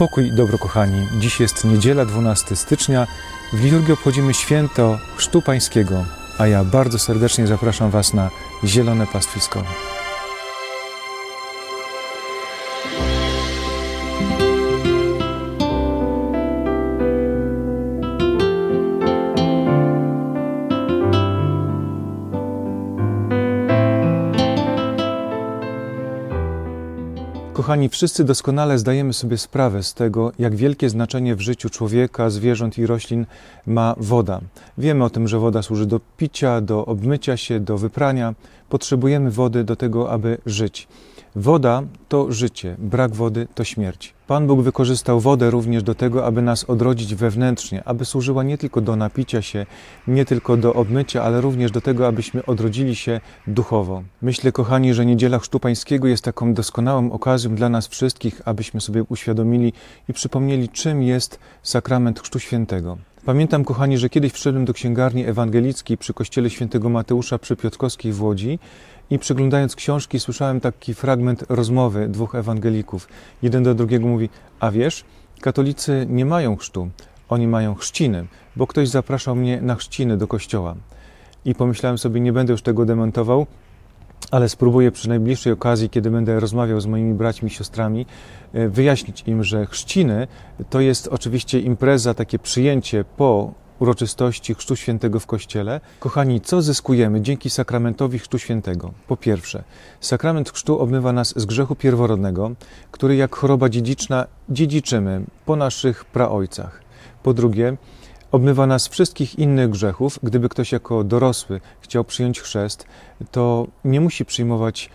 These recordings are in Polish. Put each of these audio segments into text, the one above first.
Pokój i dobro, kochani. Dziś jest niedziela, 12 stycznia. W liturgii obchodzimy święto Chrztu Pańskiego, a ja bardzo serdecznie zapraszam Was na Zielone Pastwisko. Kochani, wszyscy doskonale zdajemy sobie sprawę z tego, jak wielkie znaczenie w życiu człowieka, zwierząt i roślin ma woda. Wiemy o tym, że woda służy do picia, do obmycia się, do wyprania. Potrzebujemy wody do tego, aby żyć. Woda to życie, brak wody to śmierć. Pan Bóg wykorzystał wodę również do tego, aby nas odrodzić wewnętrznie, aby służyła nie tylko do napicia się, nie tylko do obmycia, ale również do tego, abyśmy odrodzili się duchowo. Myślę, kochani, że Niedziela Chrztu Pańskiego jest taką doskonałą okazją dla nas wszystkich, abyśmy sobie uświadomili i przypomnieli, czym jest sakrament Chrztu Świętego. Pamiętam, kochani, że kiedyś wszedłem do księgarni ewangelickiej przy kościele świętego Mateusza przy Piotrkowskiej w Łodzi i przeglądając książki słyszałem taki fragment rozmowy dwóch ewangelików. Jeden do drugiego mówi, a wiesz, katolicy nie mają chrztu, oni mają chrzciny, bo ktoś zapraszał mnie na chrzciny do kościoła. I pomyślałem sobie, nie będę już tego dementował, ale spróbuję przy najbliższej okazji, kiedy będę rozmawiał z moimi braćmi i siostrami, e, wyjaśnić im, że chrzciny to jest oczywiście impreza, takie przyjęcie po uroczystości Chrztu Świętego w Kościele. Kochani, co zyskujemy dzięki sakramentowi Chrztu Świętego? Po pierwsze, sakrament chrztu obmywa nas z grzechu pierworodnego, który jak choroba dziedziczna dziedziczymy po naszych praojcach. Po drugie, obmywa nas wszystkich innych grzechów. Gdyby ktoś jako dorosły chciał przyjąć chrzest, to nie musi przyjmować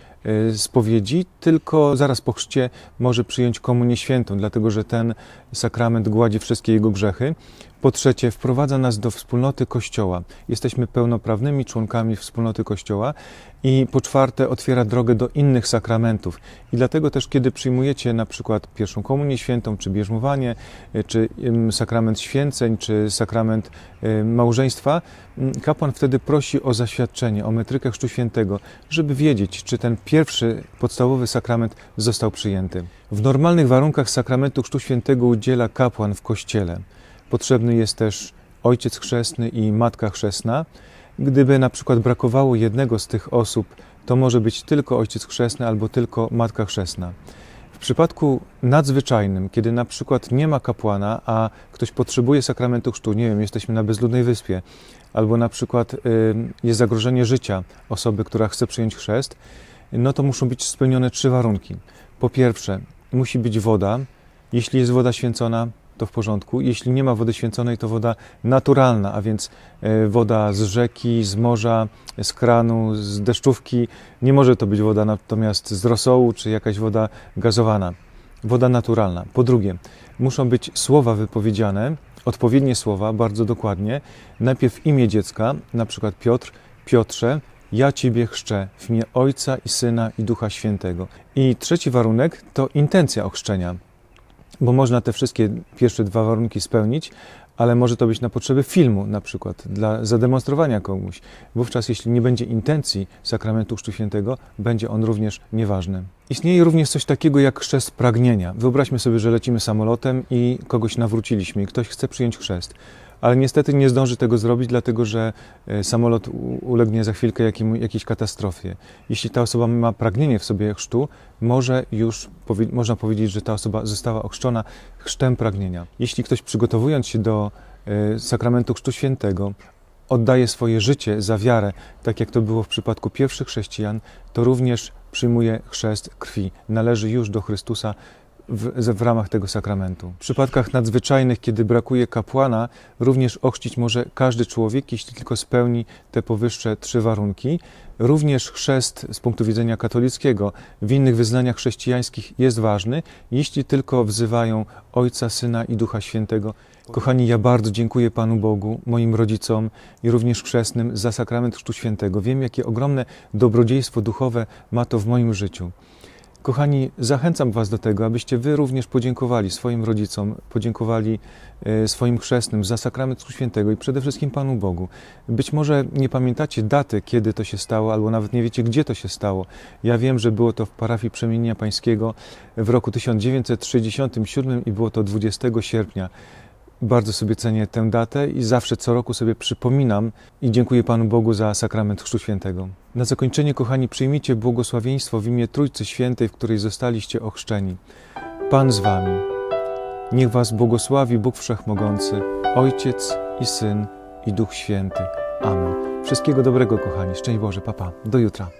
spowiedzi, tylko zaraz po chrzcie może przyjąć komunię świętą, dlatego że ten sakrament gładzi wszystkie jego grzechy. Po trzecie, wprowadza nas do wspólnoty Kościoła. Jesteśmy pełnoprawnymi członkami wspólnoty Kościoła. I po czwarte, otwiera drogę do innych sakramentów. I dlatego też, kiedy przyjmujecie na przykład pierwszą komunię świętą, czy bierzmowanie, y, czy sakrament święceń, czy sakrament y, małżeństwa, mm, kapłan wtedy prosi o zaświadczenie, o metrykę Chrztu Świętego, żeby wiedzieć, czy ten pierwszy podstawowy sakrament został przyjęty. W normalnych warunkach sakramentu Chrztu Świętego udziela kapłan w kościele. Potrzebny jest też ojciec chrzestny i matka chrzestna. Gdyby na przykład brakowało jednego z tych osób, to może być tylko ojciec chrzestny albo tylko matka chrzestna. W przypadku nadzwyczajnym, kiedy na przykład nie ma kapłana, a ktoś potrzebuje sakramentu chrztu, nie wiem, jesteśmy na bezludnej wyspie, albo na przykład jest zagrożenie życia osoby, która chce przyjąć chrzest, no to muszą być spełnione trzy warunki. Po pierwsze, musi być woda. Jeśli jest woda święcona, to w porządku. Jeśli nie ma wody święconej, to woda naturalna, a więc e, woda z rzeki, z morza, z kranu, z deszczówki. Nie może to być woda natomiast z rosołu czy jakaś woda gazowana. Woda naturalna. Po drugie, muszą być słowa wypowiedziane, odpowiednie słowa, bardzo dokładnie. Najpierw imię dziecka, na przykład Piotr, Piotrze, ja Ciebie chrzczę w imię Ojca i Syna i Ducha Świętego. I trzeci warunek to intencja ochrzczenia bo można te wszystkie pierwsze dwa warunki spełnić, ale może to być na potrzeby filmu, na przykład dla zademonstrowania komuś. Wówczas, jeśli nie będzie intencji sakramentu Chrztu Świętego, będzie on również nieważny. Istnieje również coś takiego jak chrzest pragnienia. Wyobraźmy sobie, że lecimy samolotem i kogoś nawróciliśmy i ktoś chce przyjąć chrzest ale niestety nie zdąży tego zrobić, dlatego że e, samolot ulegnie za chwilkę jakim, jakiejś katastrofie. Jeśli ta osoba ma pragnienie w sobie chrztu, może już można powiedzieć, że ta osoba została ochrzczona chrztem pragnienia. Jeśli ktoś przygotowując się do e, sakramentu Chrztu Świętego oddaje swoje życie za wiarę, tak jak to było w przypadku pierwszych chrześcijan, to również przyjmuje chrzest krwi. Należy już do Chrystusa w, w, ramach tego sakramentu. W przypadkach nadzwyczajnych, kiedy brakuje kapłana, również ochrzcić może każdy człowiek, jeśli tylko spełni te powyższe trzy warunki. Również chrzest z punktu widzenia katolickiego w innych wyznaniach chrześcijańskich jest ważny, jeśli tylko wzywają Ojca, Syna i Ducha Świętego. Kochani, ja bardzo dziękuję Panu Bogu, moim rodzicom i również chrzestnym za sakrament Chrztu Świętego. Wiem, jakie ogromne dobrodziejstwo duchowe ma to w moim życiu. Kochani, zachęcam Was do tego, abyście Wy również podziękowali swoim rodzicom, podziękowali e, swoim chrzestnym za sakrament Świętego i przede wszystkim Panu Bogu. Być może nie pamiętacie daty, kiedy to się stało, albo nawet nie wiecie, gdzie to się stało. Ja wiem, że było to w parafii Przemienienia Pańskiego w roku 1967 i było to 20 sierpnia. Bardzo sobie cenię tę datę i zawsze co roku sobie przypominam i dziękuję Panu Bogu za sakrament Chrztu Świętego. Na zakończenie, kochani, przyjmijcie błogosławieństwo w imię Trójcy Świętej, w której zostaliście ochrzczeni. Pan z Wami. Niech Was błogosławi Bóg Wszechmogący, Ojciec i Syn i Duch Święty. Amen. Wszystkiego dobrego, kochani. Szczęść Boże, papa. Do jutra.